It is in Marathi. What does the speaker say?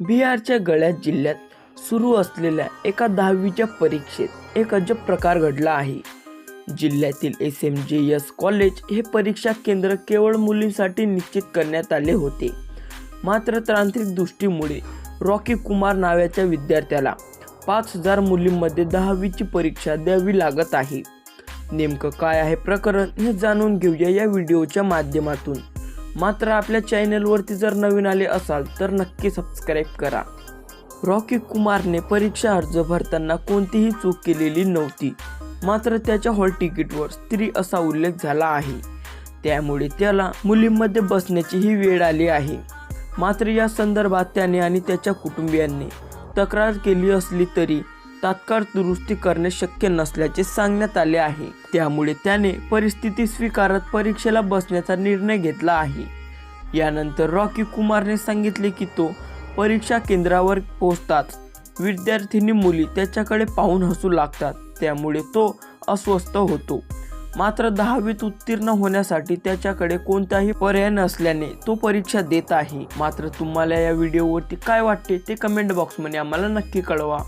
बिहारच्या गळ्यात जिल्ह्यात सुरू असलेल्या एका दहावीच्या परीक्षेत एक अजब प्रकार घडला आहे. जिल्ह्यातील S M J S college हे परीक्षा केंद्र केवळ मुलींसाठी निश्चित करण्यात आले होते. मात्र तांत्रिक दृष्टीमुळे रॉकी कुमार नावाच्या विद्यार्थ्याला पाच हजार मुलींमध्ये दहावीची परीक्षा द्यावी लागत आहे. नेमकं काय आहे प्रकरण हे जाणून घेऊया या व्हिडिओच्या माध्यमातून. मात्र आपल्या चॅनलवरती जर नवीन आले असाल तर नक्की सबस्क्राईब करा. रॉकी कुमारने परीक्षा अर्ज भरताना कोणतीही चूक केलेली नव्हती. मात्र त्याच्या हॉल तिकीटवर स्त्री असा उल्लेख झाला आहे. त्यामुळे त्याला मुलींमध्ये बसण्याचीही वेळ आली आहे. मात्र या संदर्भात त्याने आणि त्याच्या कुटुंबियांनी तक्रार केली असली तरी तात्काळ दुरुस्ती करणे शक्य नसल्याचे सांगण्यात आले आहे. त्यामुळे त्याने परिस्थिती स्वीकारत परीक्षेला बसण्याचा निर्णय घेतला आहे. यानंतर रॉकी कुमारने सांगितले की तो परीक्षा केंद्रावर पोहोचताच विद्यार्थिनी मुली त्याच्याकडे पाहून हसू लागतात. त्यामुळे तो अस्वस्थ होतो. मात्र दहावीत उत्तीर्ण होण्यासाठी त्याच्याकडे कोणताही पर्याय नसल्याने तो परीक्षा देत आहे. मात्र तुम्हाला या व्हिडिओवरती काय वाटते ते कमेंट बॉक्समध्ये आम्हाला नक्की कळवा.